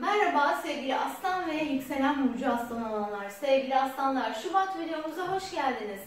Merhaba sevgili aslan ve yükselen burcu aslan olanlar. Sevgili aslanlar, Şubat videomuza hoş geldiniz.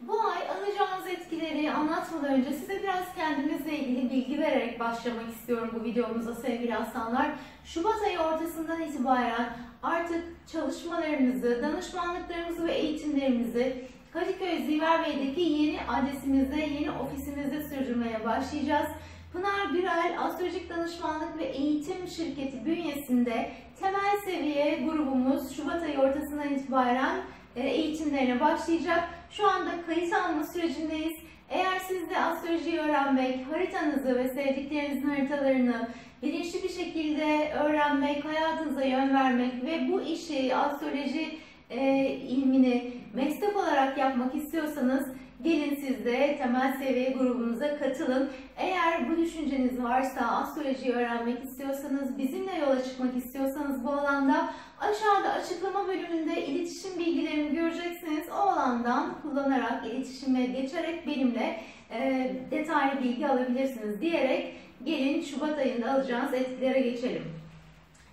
Bu ay alacağınız etkileri anlatmadan önce size biraz kendinizle ilgili bilgi vererek başlamak istiyorum bu videomuza sevgili aslanlar. Şubat ayı ortasından itibaren artık çalışmalarımızı, danışmanlıklarımızı ve eğitimlerimizi Kadıköy Ziver yeni adresimizde, yeni ofisimizde sürdürmeye başlayacağız. Pınar Gürel Astrolojik Danışmanlık ve Eğitim Şirketi bünyesinde temel seviye grubumuz Şubat ayı ortasından itibaren e, eğitimlerine başlayacak. Şu anda kayıt alma sürecindeyiz. Eğer siz de astrolojiyi öğrenmek, haritanızı ve sevdiklerinizin haritalarını bilinçli bir şekilde öğrenmek, hayatınıza yön vermek ve bu işi, astroloji e, ilmini meslek olarak yapmak istiyorsanız Gelin siz de temel seviye grubumuza katılın. Eğer bu düşünceniz varsa, astrolojiyi öğrenmek istiyorsanız, bizimle yola çıkmak istiyorsanız bu alanda aşağıda açıklama bölümünde iletişim bilgilerini göreceksiniz. O alandan kullanarak, iletişime geçerek benimle e, detaylı bilgi alabilirsiniz diyerek gelin Şubat ayında alacağınız etkilere geçelim.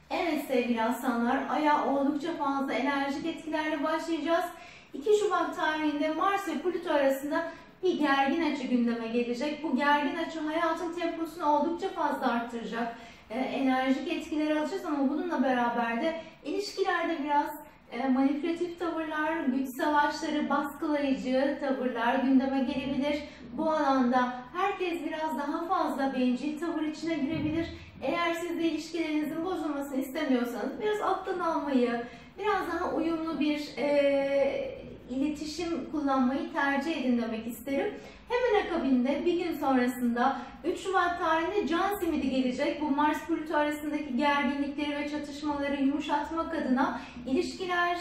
Evet sevgili aslanlar, aya oldukça fazla enerjik etkilerle başlayacağız. 2 Şubat tarihinde Mars ve Plüto arasında bir gergin açı gündeme gelecek. Bu gergin açı hayatın temposunu oldukça fazla arttıracak. E, enerjik etkileri alacağız ama bununla beraber de ilişkilerde biraz e, manipülatif tavırlar, güç savaşları, baskılayıcı tavırlar gündeme gelebilir. Bu alanda herkes biraz daha fazla bencil tavır içine girebilir. Eğer siz de ilişkilerinizin bozulmasını istemiyorsanız biraz alttan almayı, biraz daha uyumlu bir e, iletişim kullanmayı tercih edin demek isterim. Hemen akabinde bir gün sonrasında 3 Şubat tarihinde can simidi gelecek. Bu Mars Plüto arasındaki gerginlikleri ve çatışmaları yumuşatmak adına ilişkiler,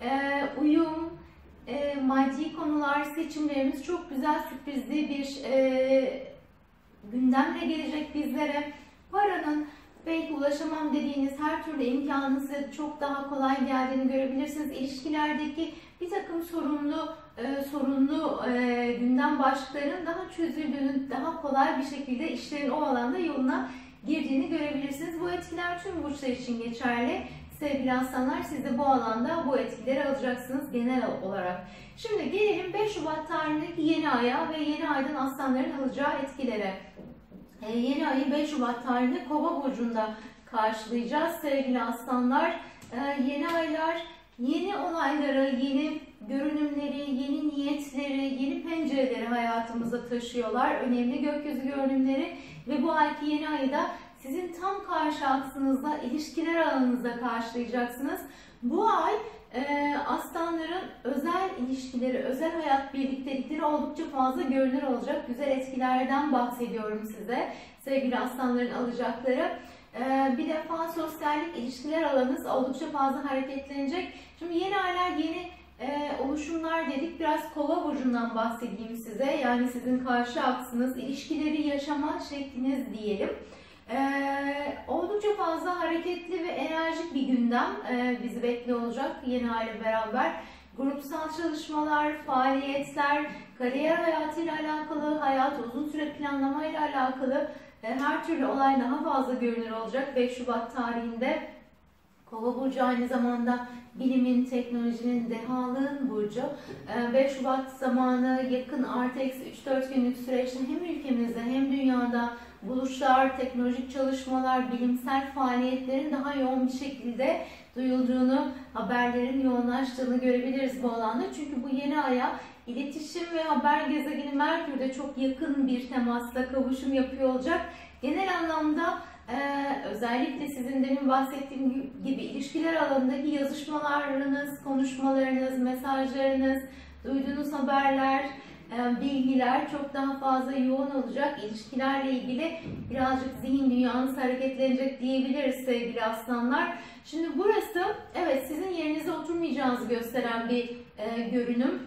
e, uyum, e, maddi konular, seçimlerimiz çok güzel sürprizli bir e, gündemle gelecek bizlere. Paranın belki ulaşamam dediğiniz her türlü imkanın çok daha kolay geldiğini görebilirsiniz. İlişkilerdeki bir takım sorunlu e, sorunlu e, gündem başlıklarının daha çözüldüğünü, daha kolay bir şekilde işlerin o alanda yoluna girdiğini görebilirsiniz. Bu etkiler tüm burçlar için geçerli. Sevgili aslanlar siz de bu alanda bu etkileri alacaksınız genel olarak. Şimdi gelelim 5 Şubat tarihindeki yeni aya ve yeni aydan aslanların alacağı etkilere. E, yeni ayı 5 Şubat tarihinde Kova burcunda karşılayacağız sevgili aslanlar. E, yeni aylar yeni olayları, yeni görünümleri, yeni niyetleri, yeni pencereleri hayatımıza taşıyorlar. Önemli gökyüzü görünümleri ve bu ayki yeni ayı da sizin tam karşı aksınızda, ilişkiler alanınızda karşılayacaksınız. Bu ay e, aslanların özel ilişkileri, özel hayat birliktelikleri oldukça fazla görünür olacak. Güzel etkilerden bahsediyorum size. Sevgili aslanların alacakları. E, bir defa sosyallik, ilişkiler alanınız oldukça fazla hareketlenecek. Şimdi yeni aylar, yeni e, oluşumlar dedik. Biraz kova burcundan bahsedeyim size. Yani sizin karşı aksınız, ilişkileri yaşama şekliniz diyelim. Ee, oldukça fazla hareketli ve enerjik bir gündem e, bizi bekliyor olacak yeni aile beraber. Grupsal çalışmalar, faaliyetler, kariyer hayatıyla alakalı, hayat uzun süre planlamayla alakalı e, her türlü olay daha fazla görünür olacak 5 Şubat tarihinde. Kova burcu aynı zamanda bilimin, teknolojinin, dehalığın burcu. 5 ee, Şubat zamanı yakın artı eksi 3-4 günlük süreçte hem ülkemizde hem dünyada buluşlar, teknolojik çalışmalar, bilimsel faaliyetlerin daha yoğun bir şekilde duyulduğunu, haberlerin yoğunlaştığını görebiliriz bu alanda. Çünkü bu yeni aya iletişim ve haber gezegeni Merkür'de çok yakın bir temasla kavuşum yapıyor olacak. Genel anlamda ee, özellikle sizin demin bahsettiğim gibi ilişkiler alanındaki yazışmalarınız, konuşmalarınız, mesajlarınız, duyduğunuz haberler, bilgiler çok daha fazla yoğun olacak. İlişkilerle ilgili birazcık zihin dünyanız hareketlenecek diyebiliriz sevgili aslanlar. Şimdi burası evet sizin yerinize oturmayacağınızı gösteren bir e, görünüm.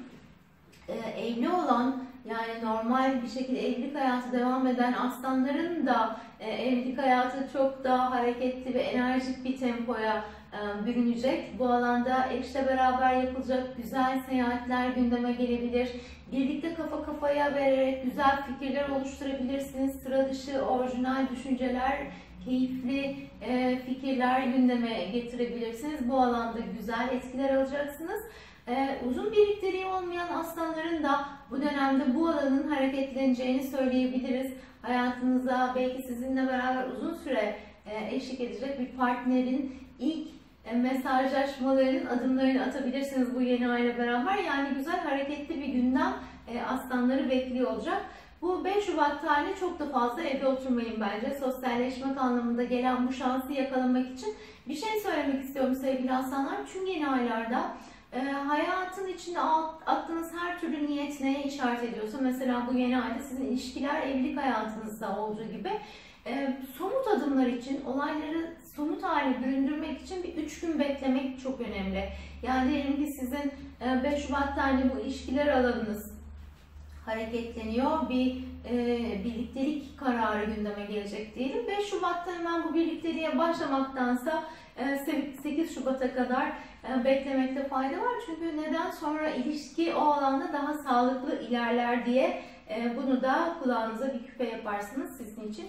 E, evli olan yani normal bir şekilde evlilik hayatı devam eden aslanların da e, evlilik hayatı çok daha hareketli ve enerjik bir tempoya e, bürünecek. Bu alanda eşle beraber yapılacak güzel seyahatler gündeme gelebilir. Birlikte kafa kafaya vererek güzel fikirler oluşturabilirsiniz. Sıra dışı, orijinal düşünceler keyifli e, fikirler gündeme getirebilirsiniz. Bu alanda güzel etkiler alacaksınız. E, uzun birlikteliği olmayan aslanların da bu dönemde bu alanın hareketleneceğini söyleyebiliriz. Hayatınıza belki sizinle beraber uzun süre e, eşlik edecek bir partnerin ilk e, mesajlaşmaların adımlarını atabilirsiniz bu yeni ayla beraber. Yani güzel hareketli bir gündem e, aslanları bekliyor olacak. Bu 5 Şubat tarihi çok da fazla evde oturmayın bence. Sosyalleşmek anlamında gelen bu şansı yakalamak için bir şey söylemek istiyorum sevgili aslanlar. Çünkü yeni aylarda e, hayatın içinde attığınız her türlü niyet neye işaret ediyorsa mesela bu yeni ayda sizin ilişkiler evlilik hayatınızda olduğu gibi e, somut adımlar için olayları somut hale büründürmek için bir üç gün beklemek çok önemli. Yani diyelim ki sizin 5 e, Şubat tarihi bu ilişkiler alanınız hareketleniyor. Bir e, birliktelik kararı gündeme gelecek diyelim. 5 Şubat'ta hemen bu birlikteliğe başlamaktansa e, 8 Şubat'a kadar e, beklemekte fayda var. Çünkü neden sonra ilişki o alanda daha sağlıklı ilerler diye e, bunu da kulağınıza bir küpe yaparsınız sizin için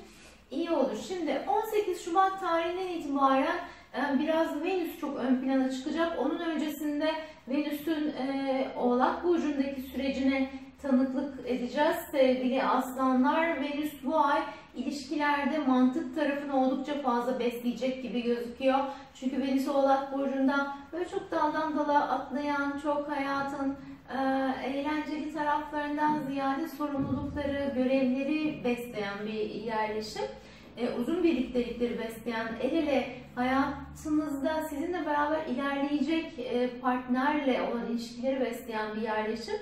iyi olur. Şimdi 18 Şubat tarihinden itibaren e, biraz Venüs çok ön plana çıkacak. Onun öncesinde Venüs'ün e, Oğlak Burcu'ndaki sürecine tanıklık edeceğiz sevgili aslanlar. Venüs bu ay ilişkilerde mantık tarafını oldukça fazla besleyecek gibi gözüküyor. Çünkü Venüs Oğlak Burcu'nda böyle çok daldan dala atlayan, çok hayatın e, eğlenceli taraflarından ziyade sorumlulukları, görevleri besleyen bir yerleşim. E, uzun birliktelikleri besleyen, el ele hayatınızda sizinle beraber ilerleyecek e, partnerle olan ilişkileri besleyen bir yerleşim.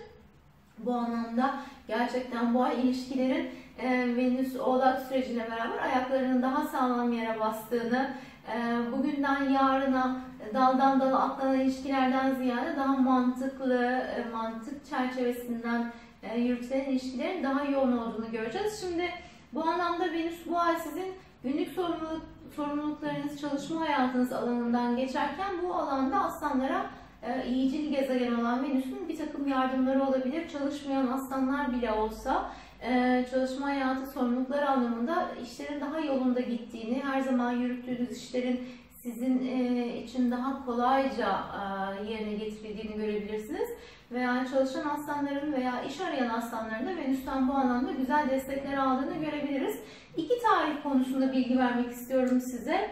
Bu anlamda gerçekten bu ay ilişkilerin e, Venüs Oğlak sürecine beraber ayaklarının daha sağlam yere bastığını, e, bugünden yarına daldan dala atlanan ilişkilerden ziyade daha mantıklı, e, mantık çerçevesinden e, yürütülen ilişkilerin daha yoğun olduğunu göreceğiz. Şimdi bu anlamda Venüs bu ay sizin günlük sorumluluk, sorumluluklarınız, çalışma hayatınız alanından geçerken bu alanda aslanlara e, iyicil gezegen olan Venüs'ün bir takım yardımları olabilir. Çalışmayan aslanlar bile olsa e, çalışma hayatı sorumlulukları anlamında işlerin daha yolunda gittiğini, her zaman yürüttüğünüz işlerin sizin e, için daha kolayca e, yerine getirildiğini görebilirsiniz. Veya çalışan aslanların veya iş arayan aslanların da Venüs'ten bu anlamda güzel destekler aldığını görebiliriz. İki tarih konusunda bilgi vermek istiyorum size.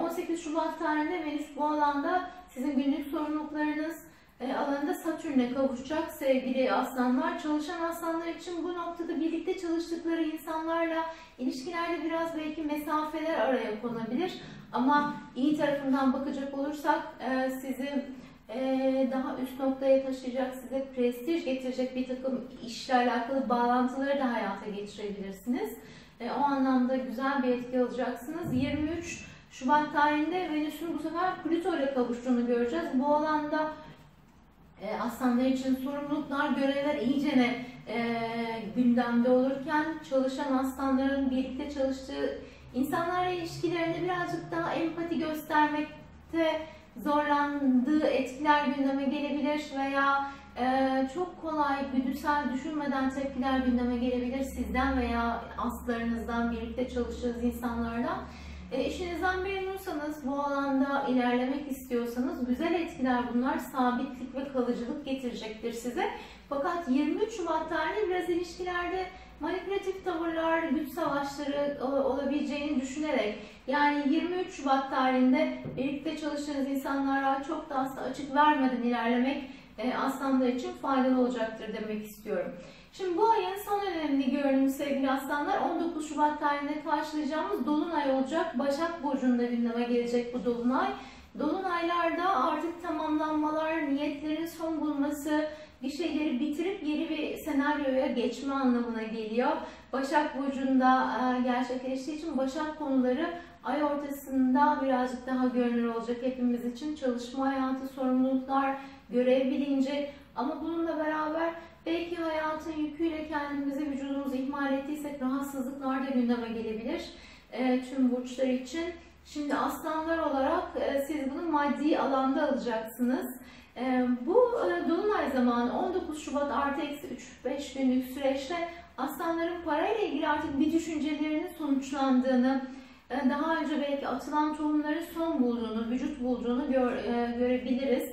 18 Şubat tarihinde Venüs bu alanda sizin günlük sorumluluklarınız e, alanında Satürn'e kavuşacak sevgili aslanlar. Çalışan aslanlar için bu noktada birlikte çalıştıkları insanlarla ilişkilerde biraz belki mesafeler araya konabilir. Ama iyi tarafından bakacak olursak e, sizi e, daha üst noktaya taşıyacak, size prestij getirecek bir takım işle alakalı bağlantıları da hayata geçirebilirsiniz. O anlamda güzel bir etki alacaksınız. 23 Şubat tarihinde Venüs'ün bu sefer Plüto ile kavuştuğunu göreceğiz. Bu alanda e, aslanlar için sorumluluklar, görevler iyicene e, gündemde olurken çalışan aslanların birlikte çalıştığı insanlarla ilişkilerinde birazcık daha empati göstermekte zorlandığı etkiler gündeme gelebilir veya e, çok kolay güdüsel düşünmeden tepkiler gündeme gelebilir sizden veya aslarınızdan birlikte çalıştığınız insanlardan. E, işinizden memnunsanız, bu alanda ilerlemek istiyorsanız güzel etkiler bunlar sabitlik ve kalıcılık getirecektir size. Fakat 23 Şubat tarihi biraz ilişkilerde manipülatif tavırlar, güç savaşları olabileceğini düşünerek yani 23 Şubat tarihinde birlikte çalıştığınız insanlara çok da aslında açık vermeden ilerlemek e, aslanlar için faydalı olacaktır demek istiyorum. Şimdi bu ayın önemli görünümü sevgili aslanlar 19 Şubat tarihinde karşılayacağımız Dolunay olacak. Başak Burcu'nda gündeme gelecek bu Dolunay. Dolunaylarda artık tamamlanmalar, niyetlerin son bulması, bir şeyleri bitirip yeni bir senaryoya geçme anlamına geliyor. Başak Burcu'nda e, gerçekleştiği için Başak konuları ay ortasında birazcık daha görünür olacak hepimiz için. Çalışma hayatı, sorumluluklar, görev bilinci ama bununla beraber Belki hayatın yüküyle kendimizi, vücudumuzu ihmal ettiysek rahatsızlıklar da gündeme gelebilir e, tüm burçlar için. Şimdi aslanlar olarak e, siz bunu maddi alanda alacaksınız. E, bu e, dolunay zamanı 19 Şubat artı eksi 3-5 günlük süreçte aslanların parayla ilgili artık bir düşüncelerinin sonuçlandığını, e, daha önce belki atılan tohumların son bulduğunu, vücut bulduğunu gör, e, görebiliriz.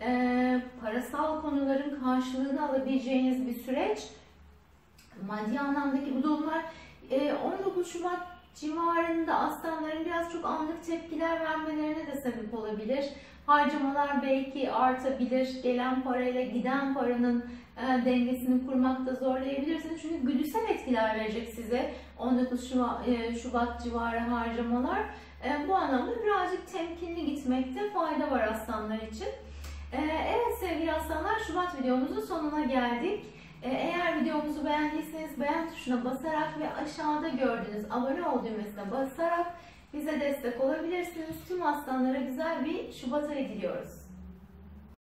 E, parasal konuların karşılığını alabileceğiniz bir süreç. Maddi anlamdaki bu durumlar e, 19 Şubat civarında aslanların biraz çok anlık tepkiler vermelerine de sebep olabilir. Harcamalar belki artabilir. Gelen parayla giden paranın e, dengesini kurmakta zorlayabilirsiniz. Çünkü güdüsel etkiler verecek size 19 Şubat, e, Şubat civarı harcamalar. E, bu anlamda birazcık temkinli gitmekte fayda var aslanlar için. E, evet sevgili aslanlar Şubat videomuzun sonuna geldik. E, eğer videomuzu beğendiyseniz beğen tuşuna basarak ve aşağıda gördüğünüz abone ol düğmesine basarak bize destek olabilirsiniz. Tüm aslanlara güzel bir Şubat ayı diliyoruz.